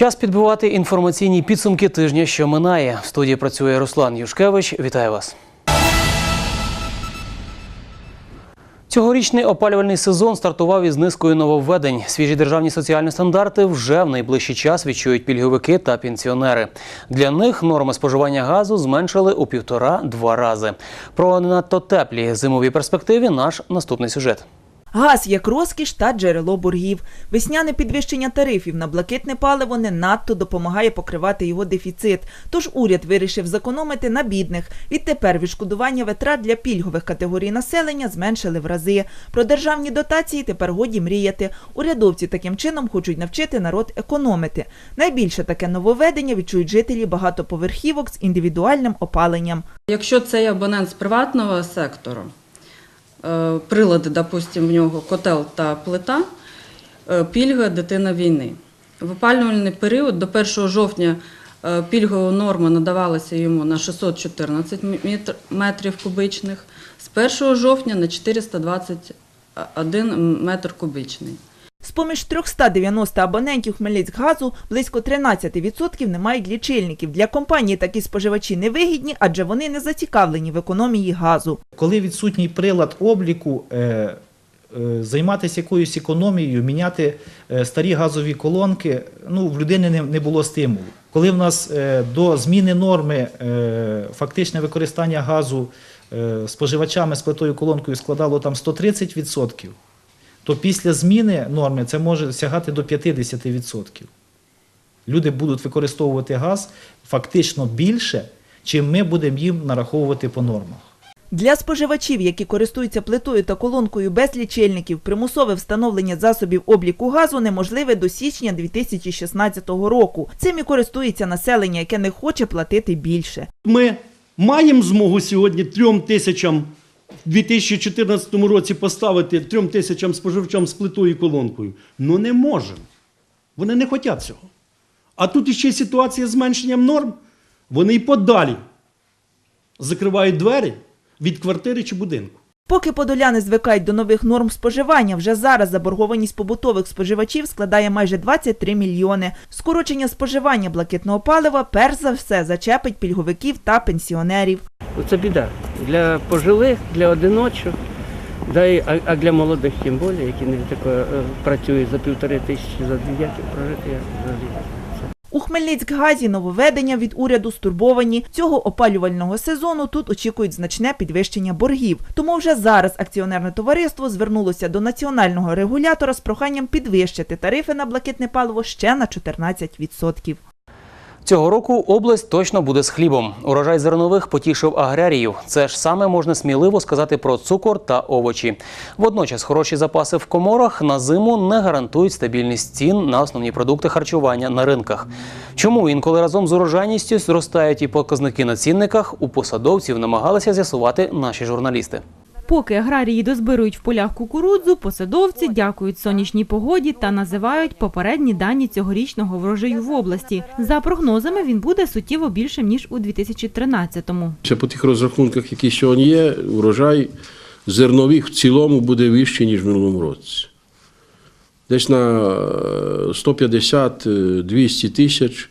Час підбивати інформаційні підсумки тижня, що минає. В студії працює Руслан Юшкевич. Вітаю вас. Цьогорічний опалювальний сезон стартував із низкою нововведень. Свіжі державні соціальні стандарти вже в найближчий час відчують пільговики та пенсіонери. Для них норми споживання газу зменшили у півтора-два рази. Про не надто теплі зимові перспективи наш наступний сюжет. Газ як розкіш та джерело боргів. Весняне підвищення тарифів на блакитне паливо не надто допомагає покривати його дефіцит. Тож уряд вирішив зекономити на бідних. Відтепер відшкодування витрат для пільгових категорій населення зменшили в рази. Про державні дотації тепер годі мріяти. Урядовці таким чином хочуть навчити народ економити. Найбільше таке нововведення відчують жителі багатоповерхівок з індивідуальним опаленням. Якщо цей абонент з приватного сектору, прилади, допустимо, в нього котел та плита, е, пільга дитина війни. В опалювальний період до 1 жовтня е, пільгова норма надавалася йому на 614 метрів кубичних, з 1 жовтня на 421 метр кубичний. З-поміж 390 абонентів Хмельницькгазу близько 13% не мають лічильників. Для компанії такі споживачі невигідні, адже вони не зацікавлені в економії газу. Коли відсутній прилад обліку, е, е, займатися якоюсь економією, міняти е, старі газові колонки, ну, в людини не, було стимулу. Коли в нас до зміни норми фактичне використання газу споживачами з плитою колонкою складало там 130%, то після зміни норми це може сягати до 50%. Люди будуть використовувати газ фактично більше, чим ми будемо їм нараховувати по нормах. Для споживачів, які користуються плитою та колонкою без лічильників, примусове встановлення засобів обліку газу неможливе до січня 2016 року. Цим і користується населення, яке не хоче платити більше. Ми маємо змогу сьогодні трьом тисячам в 2014 році поставити трьом тисячам споживачам з плитою і колонкою. Ну не можемо. Вони не хочуть цього. А тут іще ситуація з зменшенням норм. Вони і подалі закривають двері від квартири чи будинку. Поки подоляни звикають до нових норм споживання, вже зараз заборгованість побутових споживачів складає майже 23 мільйони. Скорочення споживання блакитного палива перш за все зачепить пільговиків та пенсіонерів. Це біда. Для пожилих, для одиночок, да і, а, для молодих тим більше, які не тако, е, працюють за півтори тисячі за дві, прожити. У Хмельницькгазі нововведення від уряду стурбовані. Цього опалювального сезону тут очікують значне підвищення боргів. Тому вже зараз акціонерне товариство звернулося до національного регулятора з проханням підвищити тарифи на блакитне паливо ще на 14%. Цього року область точно буде з хлібом. Урожай зернових потішив аграріїв. Це ж саме можна сміливо сказати про цукор та овочі. Водночас хороші запаси в коморах на зиму не гарантують стабільність цін на основні продукти харчування на ринках. Чому інколи разом з урожайністю зростають і показники на цінниках, у посадовців намагалися з'ясувати наші журналісти. Поки аграрії дозбирують в полях кукурудзу, посадовці дякують сонячній погоді та називають попередні дані цьогорічного врожаю в області. За прогнозами, він буде суттєво більшим ніж у 2013-му. Ще по тих розрахунках, які сьогодні є, урожай зернових в цілому буде вищий, ніж в минулому році. Десь на е, 150-200 тисяч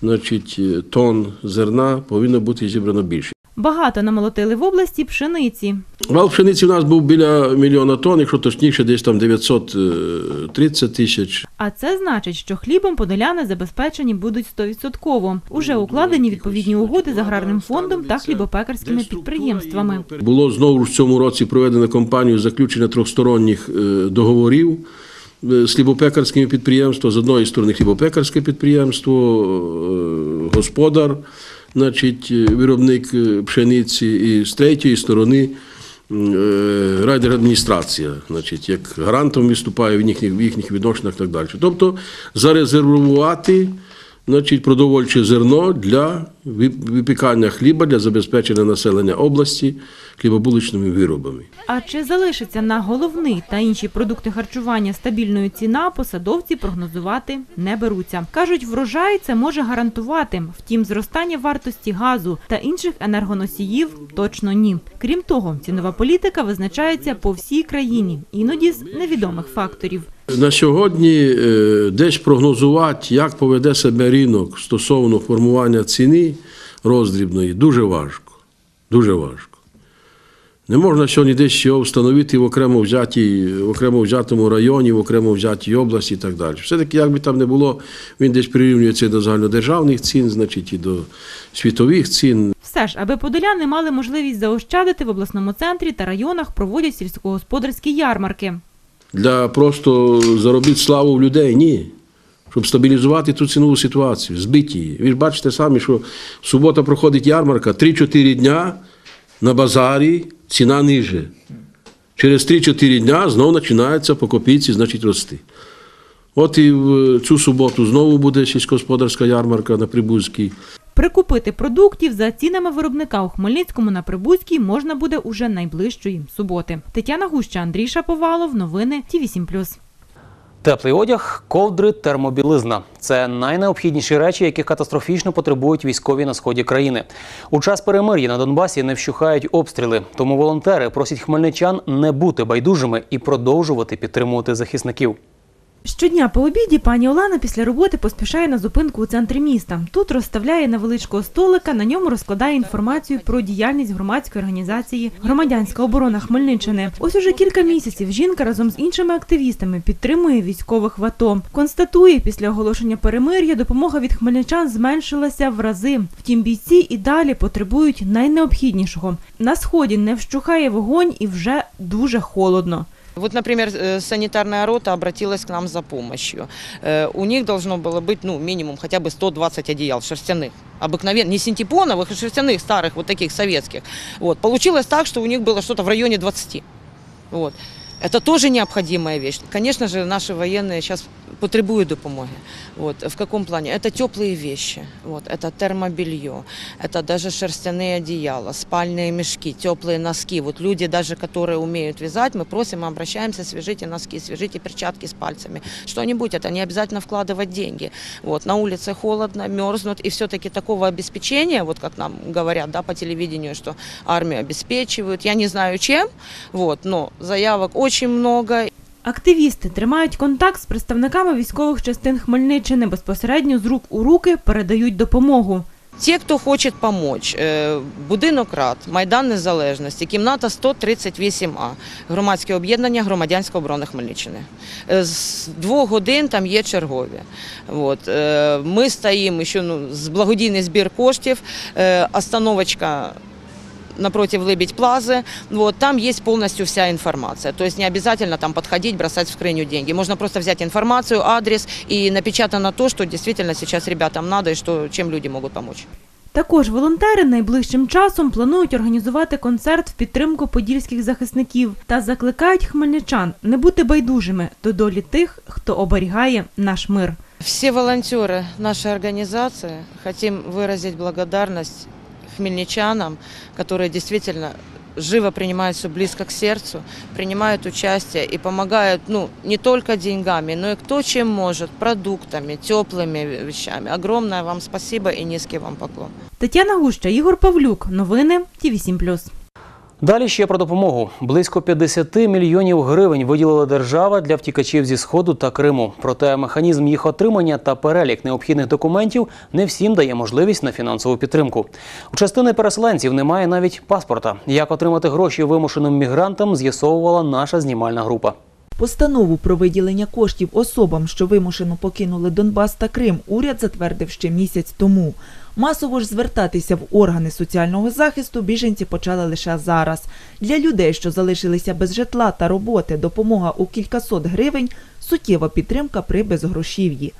значить, е, тонн зерна повинно бути зібрано більше. Багато намолотили в області пшениці. Вал пшениці у нас був біля мільйона тонн, якщо точніше, десь там 930 тисяч. А це значить, що хлібом подоляни забезпечені будуть 100%. Уже укладені відповідні угоди з аграрним фондом та хлібопекарськими підприємствами. Було знову ж в цьому році проведено кампанію заключення трьохсторонніх е, договорів е, з хлібопекарськими підприємствами. З одної сторони хлібопекарське підприємство, е, господар, значить, е, виробник е, пшениці, і з третьої сторони е, райдержадміністрація, значить, як гарантом виступає в їхніх, в їхніх відношеннях і так далі. Тобто зарезервувати значить, продовольче зерно для випікання хліба для забезпечення населення області хлібобуличними виробами. А чи залишиться на головний та інші продукти харчування стабільною ціна, посадовці прогнозувати не беруться. Кажуть, врожай це може гарантувати. Втім, зростання вартості газу та інших енергоносіїв точно ні. Крім того, цінова політика визначається по всій країні, іноді з невідомих факторів. На сьогодні е, десь прогнозувати, як поведе себе ринок стосовно формування ціни роздрібної, дуже важко. Дуже важко. Не можна сьогодні десь його встановити в окремо, взятій, в окремо взятому районі, в окремо взятій області і так далі. Все-таки, як би там не було, він десь прирівнюється до загальнодержавних цін, значить, і до світових цін. Все ж, аби подоляни мали можливість заощадити в обласному центрі та районах, проводять сільськогосподарські ярмарки. Для просто заробити славу в людей. Ні. Щоб стабілізувати ту цінову ситуацію, збити її. Ви ж бачите самі, що субота проходить ярмарка, 3-4 дня на базарі ціна ниже. Через 3-4 дня знову починається по копійці, значить, рости. От і в цю суботу знову буде сільськогосподарська ярмарка на Прибузькій. Прикупити продуктів за цінами виробника у Хмельницькому на Прибузькій можна буде уже найближчої суботи. Тетяна Гуща, Андрій Шаповалов. Новини Ті 8+. Теплий одяг, ковдри, термобілизна це найнеобхідніші речі, яких катастрофічно потребують військові на сході країни. У час перемир'я на Донбасі не вщухають обстріли, тому волонтери просять хмельничан не бути байдужими і продовжувати підтримувати захисників. Щодня по обіді пані Олена після роботи поспішає на зупинку у центрі міста. Тут розставляє невеличкого столика, на ньому розкладає інформацію про діяльність громадської організації Громадянська оборона Хмельниччини. Ось уже кілька місяців жінка разом з іншими активістами підтримує військових в АТО. Констатує, після оголошення перемир'я допомога від хмельничан зменшилася в рази. Втім, бійці і далі потребують найнеобхіднішого. На сході не вщухає вогонь і вже дуже холодно. Вот, например, э, санитарная рота обратилась к нам за помощью. Э, У них должно было быть, ну, минимум хотя бы 120 одеял шерстяных. Обыкновенных, не синтепоновых, а шерстяных, старых, вот таких советских. Вот. Получилось так, что у них было что-то в районе 20. Вот. Это тоже необходимая вещь. Конечно же, наши военные сейчас потребує допомоги. От в якому плані Це теплі вещи, от це термобелье, це навіть шерстяні одіяла, спальні мішки, теплі носки. От люди, навіть які вміють в'язати, ми просимо, обращаємося, свіжите носки, свіжите перчатки з пальцями. Що небудь це не обов'язково вкладати деньги. От на вулиці холодно, мерзнуть, і все-таки такого обеспечения, вот як нам говорять, да, по телевидению, що армію обеспечують. Я не знаю чим, вот, но заявок очень много. Активісти тримають контакт з представниками військових частин Хмельниччини, безпосередньо з рук у руки передають допомогу. Те, хто хоче допомогти, е, будинок рад, Майдан Незалежності, кімната 138А, громадське об'єднання Громадянська оборона Хмельниччини. Е, З двох годин там є чергові. От. е, Ми стоїмо ще ну, з благодійний збір коштів, остановочка напротив Лебедь Плазы, вот, там есть полностью вся информация. То есть не обязательно там подходить, бросать в скрыню деньги. Можно просто взять информацию, адрес и напечатано то, что действительно сейчас ребятам надо и что, чем люди могут помочь. Також волонтери найближчим часом планують організувати концерт в підтримку подільських захисників та закликають хмельничан не бути байдужими до долі тих, хто оберігає наш мир. Все волонтеры нашей организации хотим выразить благодарность хмельничанам, которые действительно живо принимают все близко к сердцу, принимают участие и помогают ну, не только деньгами, но и кто чем может, продуктами, теплыми вещами. Огромное вам спасибо и низкий вам поклон. Тетяна Гуща, Ігор Павлюк. Новини Ті 8+. Далі ще про допомогу. Близько 50 мільйонів гривень виділила держава для втікачів зі сходу та Криму. Проте механізм їх отримання та перелік необхідних документів не всім дає можливість на фінансову підтримку. У частини переселенців немає навіть паспорта. Як отримати гроші вимушеним мігрантам, з'ясовувала наша знімальна група. Постанову про виділення коштів особам, що вимушено покинули Донбас та Крим, уряд затвердив ще місяць тому. Масово ж звертатися в органи соціального захисту біженці почали лише зараз. Для людей, що залишилися без житла та роботи, допомога у кількасот гривень суттєва підтримка при безгрошів'ї.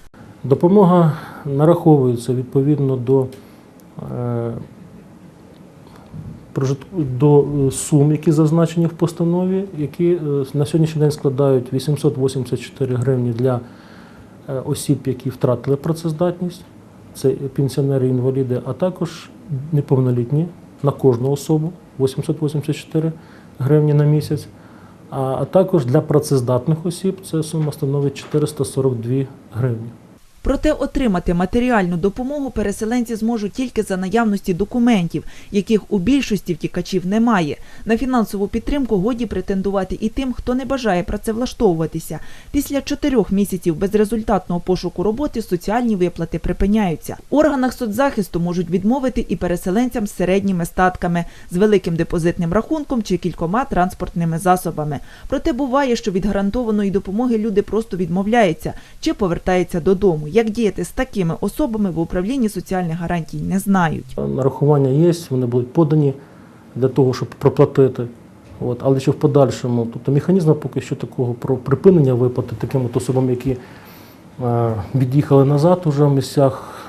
Допомога нараховується відповідно до, е, до е, сум, які зазначені в постанові, які е, на сьогоднішній день складають 884 гривні для осіб, які втратили працездатність, це пенсіонери-інваліди, а також неповнолітні на кожну особу 884 гривні на місяць. А, також для працездатних осіб ця сума становить 442 гривні. Проте отримати матеріальну допомогу переселенці зможуть тільки за наявності документів, яких у більшості втікачів немає. На фінансову підтримку годі претендувати і тим, хто не бажає працевлаштовуватися. Після чотирьох місяців безрезультатного пошуку роботи соціальні виплати припиняються. В органах соцзахисту можуть відмовити і переселенцям з середніми статками, з великим депозитним рахунком чи кількома транспортними засобами. Проте буває, що від гарантованої допомоги люди просто відмовляються чи повертаються додому. Як діяти з такими особами в управлінні соціальних гарантій не знають. Нарахування є, вони будуть подані для того, щоб проплатити. От, але що в подальшому, тобто механізму поки що такого про припинення виплати таким от особам, які е, від'їхали назад уже в місцях,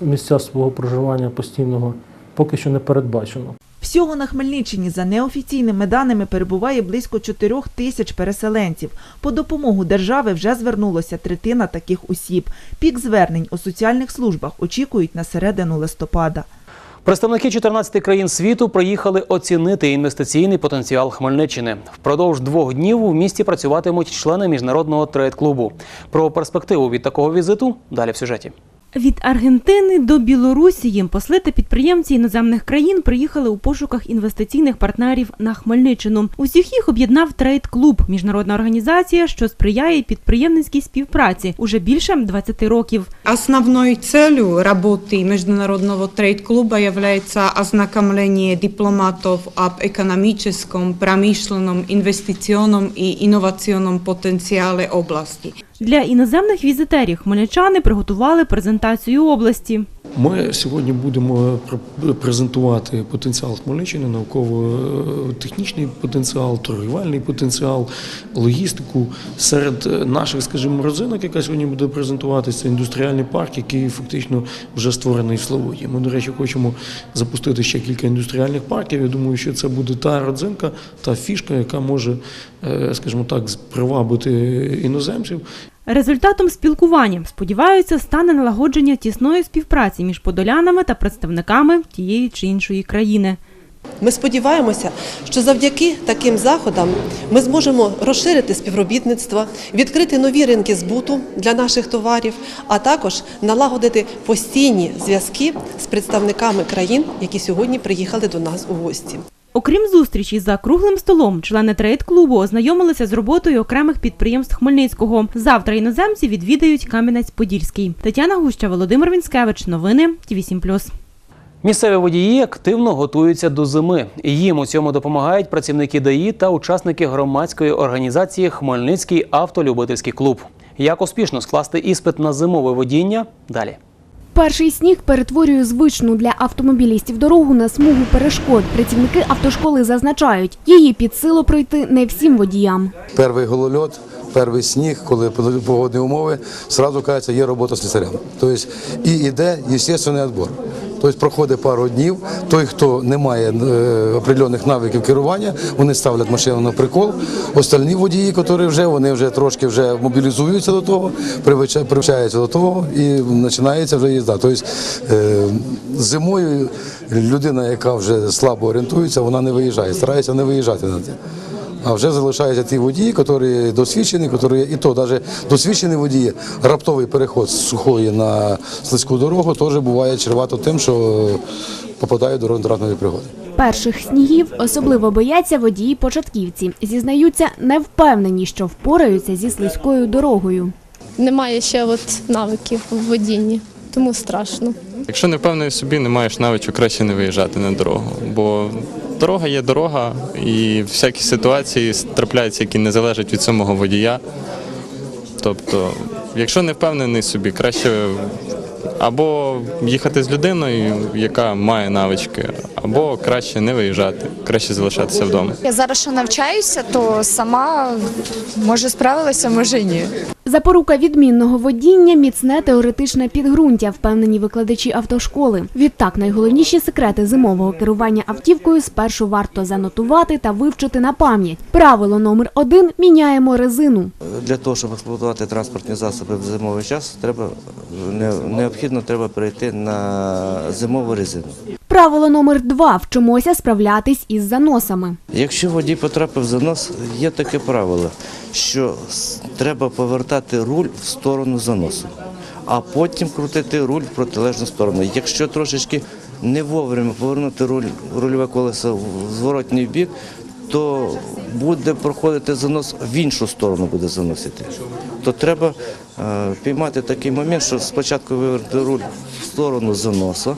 місця свого проживання постійного, поки що не передбачено. Всього на Хмельниччині за неофіційними даними перебуває близько 4 тисяч переселенців. По допомогу держави вже звернулося третина таких осіб. Пік звернень у соціальних службах очікують на середину листопада. Представники 14 країн світу приїхали оцінити інвестиційний потенціал Хмельниччини. Впродовж двох днів у місті працюватимуть члени міжнародного трейд-клубу. Про перспективу від такого візиту далі в сюжеті. Від Аргентини до Білорусі їм посли та підприємці іноземних країн приїхали у пошуках інвестиційних партнерів на Хмельниччину. Усіх їх об'єднав трейд-клуб, міжнародна організація, що сприяє підприємницькій співпраці уже більше 20 років. Основной целью работы Международного трейд-клуба является ознакомление дипломатов об экономическом, промышленном, инвестиционном и инновационном потенциале области. Для іноземних візитерів хмельничани приготували презентацію області. Ми сьогодні будемо пр- презентувати потенціал Хмельниччини, науково-технічний потенціал, торгівельний потенціал, логістику. Серед наших, скажімо, родзинок, яка сьогодні буде презентуватися, це індустріальний парк, який фактично вже створений в Славуті. Ми, до речі, хочемо запустити ще кілька індустріальних парків. Я думаю, що це буде та родзинка, та фішка, яка може, е, скажімо так, привабити іноземців Результатом спілкування, сподіваються, стане налагодження тісної співпраці між подолянами та представниками тієї чи іншої країни. Ми сподіваємося, що завдяки таким заходам ми зможемо розширити співробітництво, відкрити нові ринки збуту для наших товарів, а також налагодити постійні зв'язки з представниками країн, які сьогодні приїхали до нас у гості. Окрім зустрічі за круглим столом, члени трейд-клубу ознайомилися з роботою окремих підприємств Хмельницького. Завтра іноземці відвідають Кам'янець-Подільський. Тетяна Гуща, Володимир Вінськевич. Новини Ті 7 Місцеві водії активно готуються до зими. Їм у цьому допомагають працівники ДАІ та учасники громадської організації Хмельницький автолюбительський клуб. Як успішно скласти іспит на зимове водіння? Далі. Перший сніг перетворює звичну для автомобілістів дорогу на смугу перешкод. Працівники автошколи зазначають, її під силу пройти не всім водіям. Перший голольот, перший сніг, коли погодні умови, одразу кажеться, є робота з лісарем. Тобто і йде естественний відбор. Тобто проходить пару днів. Той, хто не має е, определених навиків керування, вони ставлять машину на прикол. Остальні водії, які вже вони вже трошки вже мобілізуються до того, привчаються до того і починається вже їзда. Тобто е, зимою людина, яка вже слабо орієнтується, вона не виїжджає, старається не виїжджати на це. А вже залишаються ті водії, які досвідчені, які і то навіть досвідчені водії, раптовий переход з сухої на слизьку дорогу теж буває чревато тим, що попадають до дорожньо пригоди. Перших снігів особливо бояться водії-початківці. Зізнаються, не впевнені, що впораються зі слизькою дорогою. Немає ще от навиків в водінні, тому страшно. Якщо не впевнений в собі, не маєш навичок, краще не виїжджати на дорогу. Бо дорога є дорога, і всякі ситуації трапляються, які не залежать від самого водія. Тобто, якщо не впевнений в собі, краще або їхати з людиною, яка має навички, або краще не виїжджати, краще залишатися вдома. Я зараз що навчаюся, то сама може справилася, може ні. Запорука відмінного водіння міцне теоретичне підґрунтя, впевнені викладачі автошколи. Відтак, найголовніші секрети зимового керування автівкою спершу варто занотувати та вивчити на пам'ять. Правило номер один міняємо резину. Для того, щоб експлуатувати транспортні засоби в зимовий час, треба необхідно треба перейти на зимову резину. Правило номер два вчимося справлятись із заносами. Якщо водій потрапив в занос, є таке правило, що треба повертати руль в сторону заносу, а потім крутити руль в протилежну сторону. Якщо трошечки не вовремя повернути руль, рульове колесо в зворотній бік, то буде проходити занос в іншу сторону буде заносити. То треба е, піймати такий момент, що спочатку вивернути руль в сторону заносу,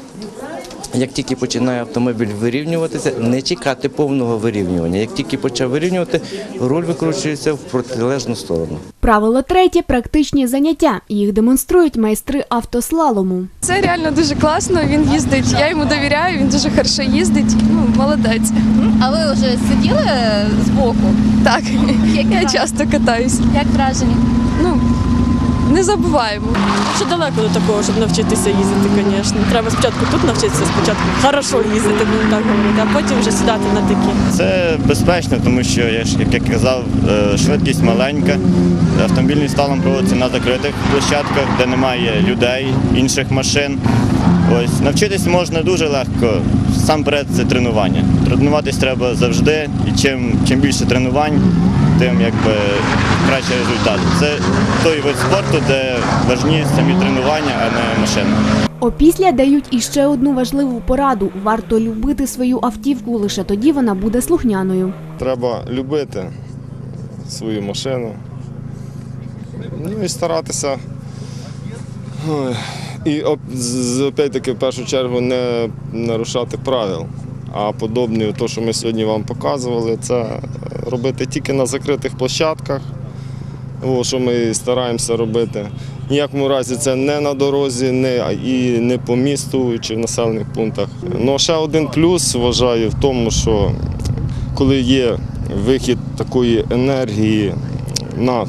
як тільки починає автомобіль вирівнюватися, не чекати повного вирівнювання. Як тільки почав вирівнювати, руль викручується в протилежну сторону. Правило третє практичні заняття. Їх демонструють майстри автослалому. Це реально дуже класно. Він їздить. Я йому довіряю. Він дуже хорошо їздить. Ну молодець. А ви вже сиділи збоку? Так, я часто катаюсь. Як враження? Ну не забуваємо. Ще далеко до такого, щоб навчитися їздити, звісно. Треба спочатку тут навчитися, спочатку хорошо їздити, будемо так говорити, а потім вже сідати на такі. Це безпечно, тому що, як я казав, е, швидкість маленька. Автомобільний сталом проводиться на закритих площадках, де немає людей, інших машин. Ось навчитись можна дуже легко. Сам перед це тренування. Тренуватись треба завжди, і чим, чим більше тренувань, тим якби кращий результат. Це той вид спорту, де важні самі тренування, а не машина. Опісля дають іще одну важливу пораду: варто любити свою автівку, лише тоді вона буде слухняною. Треба любити свою машину. Ну і старатися. І опять-таки в першу чергу не нарушати правил. А подобне, те, що ми сьогодні вам показували, це е, робити тільки на закритих площадках, що ми стараємося робити. Ніякому разі це не на дорозі, не, і не по місту чи в населених пунктах. Ну, ще один плюс вважаю в тому, що коли є вихід такої енергії на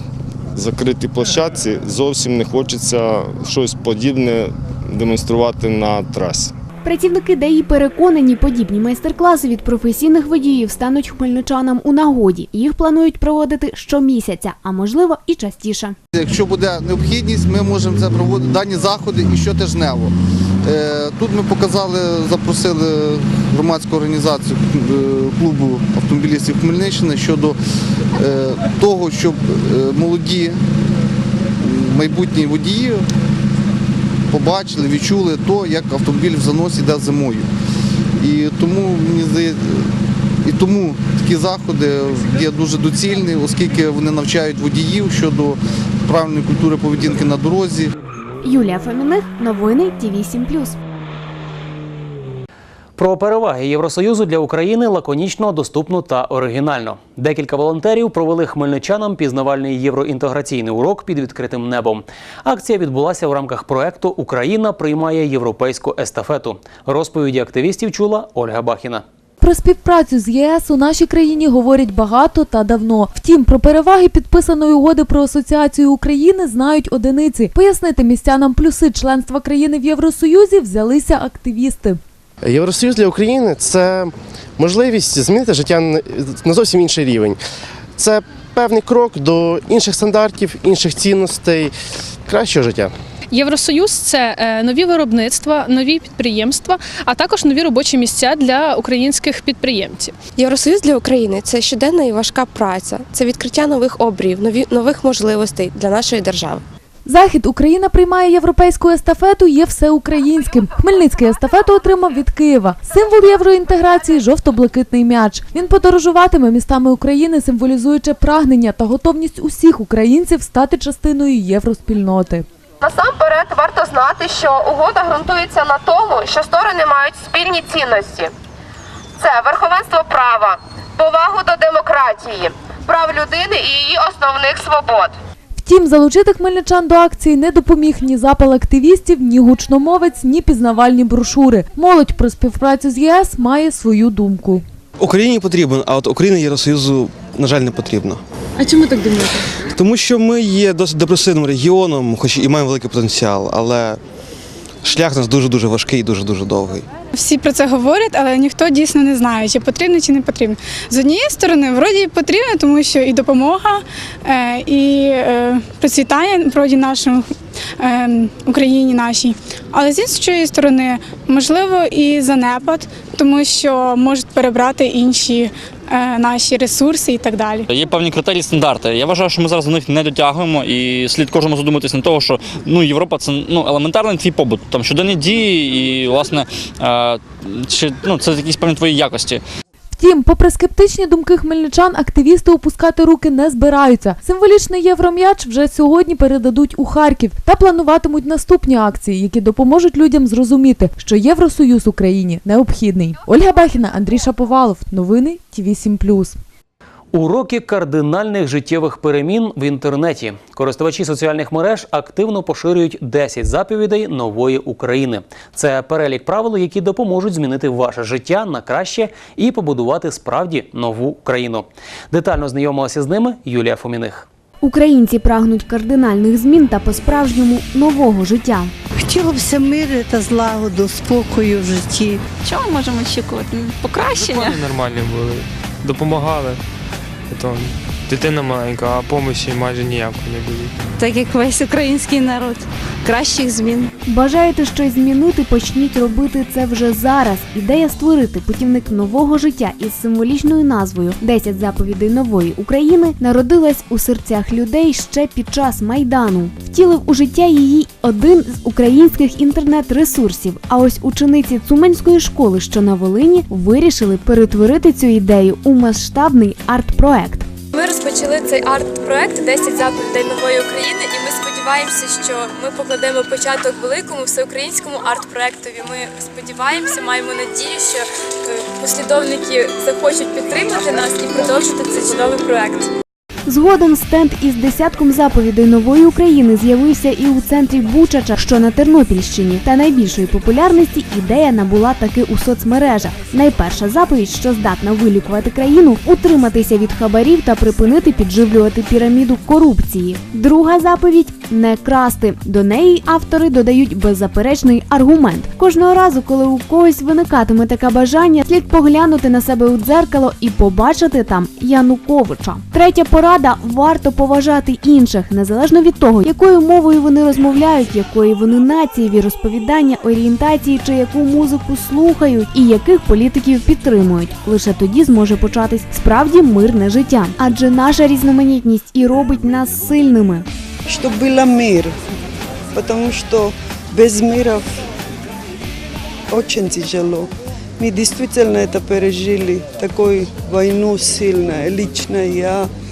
закритій площадці, зовсім не хочеться щось подібне демонструвати на трасі. Працівники ДАІ переконані, подібні майстер-класи від професійних водіїв стануть хмельничанам у нагоді. Їх планують проводити щомісяця, а можливо і частіше. Якщо буде необхідність, ми можемо це проводити дані заходи і щотижнево. Е, Тут ми показали, запросили громадську організацію е, клубу автомобілістів Хмельниччини щодо е, того, щоб молоді майбутні водії побачили, відчули то, як автомобіль в заносі йде зимою. І тому мені здається, і тому такі заходи є дуже доцільні, оскільки вони навчають водіїв щодо правильної культури поведінки на дорозі. Юлія Фоміних, новини Ті 7+. Про переваги Євросоюзу для України лаконічно, доступно та оригінально. Декілька волонтерів провели хмельничанам пізнавальний євроінтеграційний урок під відкритим небом. Акція відбулася в рамках проекту Україна приймає європейську естафету. Розповіді активістів чула Ольга Бахіна. Про співпрацю з ЄС у нашій країні говорять багато та давно. Втім, про переваги підписаної угоди про асоціацію України знають одиниці. Пояснити містянам плюси членства країни в Євросоюзі взялися активісти. Євросоюз для України це можливість змінити життя на- зовсім інший рівень. Це певний крок до інших стандартів, інших цінностей, кращого життя. Євросоюз це е, нові виробництва, нові підприємства, а також нові робочі місця для українських підприємців. Євросоюз для України це щоденна і важка праця, це відкриття нових обріїв, нових можливостей для нашої держави. Захід Україна приймає європейську естафету є всеукраїнським. Хмельницький естафету отримав від Києва. Символ євроінтеграції жовто-блакитний м'яч. Він подорожуватиме містами України, символізуючи прагнення та готовність усіх українців стати частиною євроспільноти. Насамперед варто знати, що угода ґрунтується на тому, що сторони мають спільні цінності: це верховенство права, повагу до демократії, прав людини і її основних свобод. Втім, залучити хмельничан до акції не допоміг ні запал активістів, ні гучномовець, ні пізнавальні брошури. Молодь про співпрацю з ЄС має свою думку. Україні потрібен, а от Україна Євросоюзу, на жаль, не потрібно. А чому так думаєте? Тому що ми є досить депресивним регіоном, хоч і маємо великий потенціал, але шлях у нас дуже-дуже важкий і дуже-дуже довгий. Всі про це говорять, але ніхто дійсно не знає, чи потрібно, чи не потрібно. З однієї сторони, вроді потрібно, тому що і допомога, е, і е, процвітання вроді е, Україні нашій. Але з іншої сторони, можливо, і занепад, тому що можуть перебрати інші е, наші ресурси і так далі. Є певні критерії стандарти. Я вважаю, що ми зараз до них не дотягуємо, і слід кожному задуматися на того, що ну Європа це ну елементарний твій побут, там щоденні дії, і власне е, чи ну це якісь певні твої якості. Втім, попри скептичні думки хмельничан, активісти опускати руки не збираються. Символічний євром'яч вже сьогодні передадуть у Харків та плануватимуть наступні акції, які допоможуть людям зрозуміти, що Євросоюз Україні необхідний. Ольга Бехіна, Андрій Шаповалов. Новини ТІВІ 7+. Уроки кардинальних життєвих перемін в інтернеті. Користувачі соціальних мереж активно поширюють 10 заповідей нової України. Це перелік правил, які допоможуть змінити ваше життя на краще і побудувати справді нову країну. Детально знайомилася з ними Юлія Фоміних. Українці прагнуть кардинальних змін та по-справжньому нового життя. Хотілося б миру та злагоду, спокою в житті. Чого ми можемо очікувати? Покращення? Закони нормальні були, допомагали. Потім дитина маленька, а допомоги майже ніякої не було. Так як весь український народ. Кращих змін. Бажаєте щось змінити, почніть робити це вже зараз. Ідея створити путівник нового життя із символічною назвою «10 заповідей нової України народилась у серцях людей ще під час майдану. Втілив у життя її один з українських інтернет-ресурсів. А ось учениці Цуманської школи, що на Волині, вирішили перетворити цю ідею у масштабний арт-проект. Ми розпочали цей арт-проект 10 заповідей нової України, і ми сподіваємося, що ми покладемо початок великому всеукраїнському арт-проектові. Ми сподіваємося, маємо надію, що е, послідовники захочуть підтримати нас і продовжити цей чудовий проект. Згодом стенд із десятком заповідей нової України з'явився і у центрі Бучача, що на Тернопільщині. Та найбільшої популярності ідея набула таки у соцмережах. Найперша заповідь, що здатна вилікувати країну, утриматися від хабарів та припинити підживлювати піраміду корупції. Друга заповідь не красти. До неї автори додають беззаперечний аргумент. Кожного разу, коли у когось виникатиме таке бажання, слід поглянути на себе у дзеркало і побачити там Януковича. Третя порада варто поважати інших, незалежно від того, якою мовою вони розмовляють, якої вони нації, віросповідання, орієнтації чи яку музику слухають, і яких політиків підтримують. Лише тоді зможе початись справді мирне життя, адже наша різноманітність і робить нас сильними. Щоб був мир, тому що без мира очень тяжело. Мы действительно это пережили, такую войну сильную, лично я, э,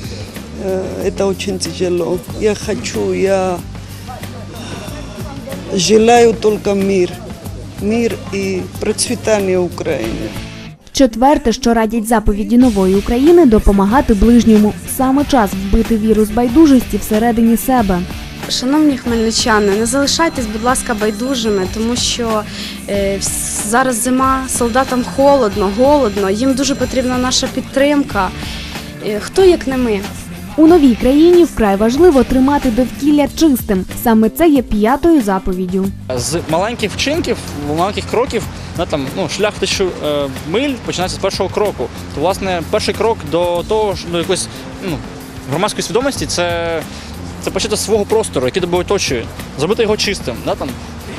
это очень тяжело. Я хочу, я желаю только мир, мир и процветание Украины. Четверте, що радять заповіді нової України, допомагати ближньому. Саме час вбити вірус байдужості всередині себе. Шановні хмельничани, не залишайтесь, будь ласка, байдужими, тому що е, зараз зима, солдатам холодно, голодно, їм дуже потрібна наша підтримка. Е, хто як не ми? У новій країні вкрай важливо тримати довкілля чистим. Саме це є п'ятою заповіддю. З маленьких вчинків, маленьких кроків, на ну шлях тисячу е, миль починається з першого кроку. То власне перший крок до того ж до якоїсь ну, громадської свідомості це, це почати з свого простору, який тебе оточує, зробити його чистим.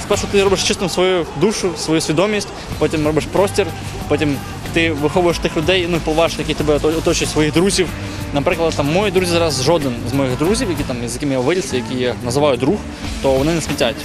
Спершу ти робиш чистим свою душу, свою свідомість, потім робиш простір, потім ти виховуєш тих людей, ну які тебе оточують своїх друзів. Наприклад, там мої друзі зараз жоден з моїх друзів, які там з якими я виріс, які я називаю друг, то вони не смітять.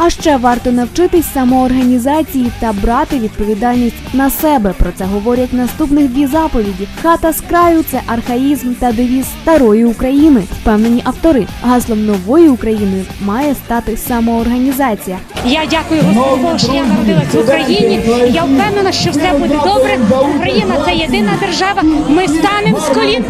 А ще варто навчитись самоорганізації та брати відповідальність на себе. Про це говорять наступних дві заповіді. Хата з краю це архаїзм та девіз старої України. Впевнені автори. Гаслом нової України має стати самоорганізація. Я дякую Господу що я народилась в Україні. Я впевнена, що все буде добре. Україна це єдина держава. Ми станемо з колін.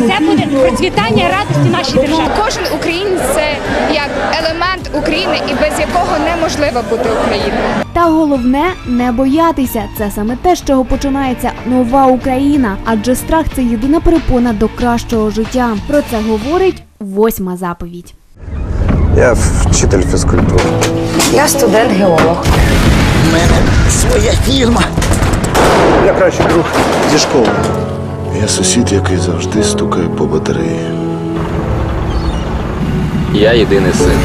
Все буде процвітання радості нашій державі. Кожен українець це як елемент України і без якого неможливо бути Україною. Та головне не боятися. Це саме те, з чого починається нова Україна. Адже страх це єдина перепона до кращого життя. Про це говорить восьма заповідь. Я вчитель фізкультури. Я студент-геолог. У мене своя фірма. Я кращий друг зі школи. Я сусід, який завжди стукає по батареї. Я єдиний син.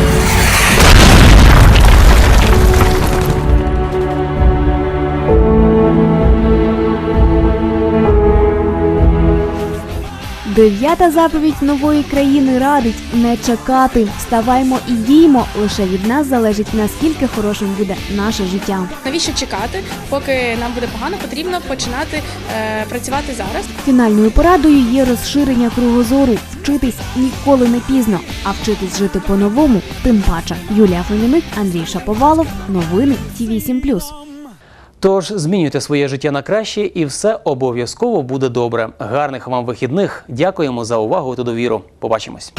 Дев'ята заповідь нової країни радить не чекати. Вставаймо і діймо. Лише від нас залежить наскільки хорошим буде наше життя. Навіщо чекати, поки нам буде погано, потрібно починати е, працювати зараз. Фінальною порадою є розширення кругозору. Вчитись ніколи не пізно, а вчитись жити по-новому тим паче. Юлія Фоміник, Андрій Шаповалов. Новини Ті 8+. Тож змінюйте своє життя на краще, і все обов'язково буде добре. Гарних вам вихідних. Дякуємо за увагу та довіру. Побачимось.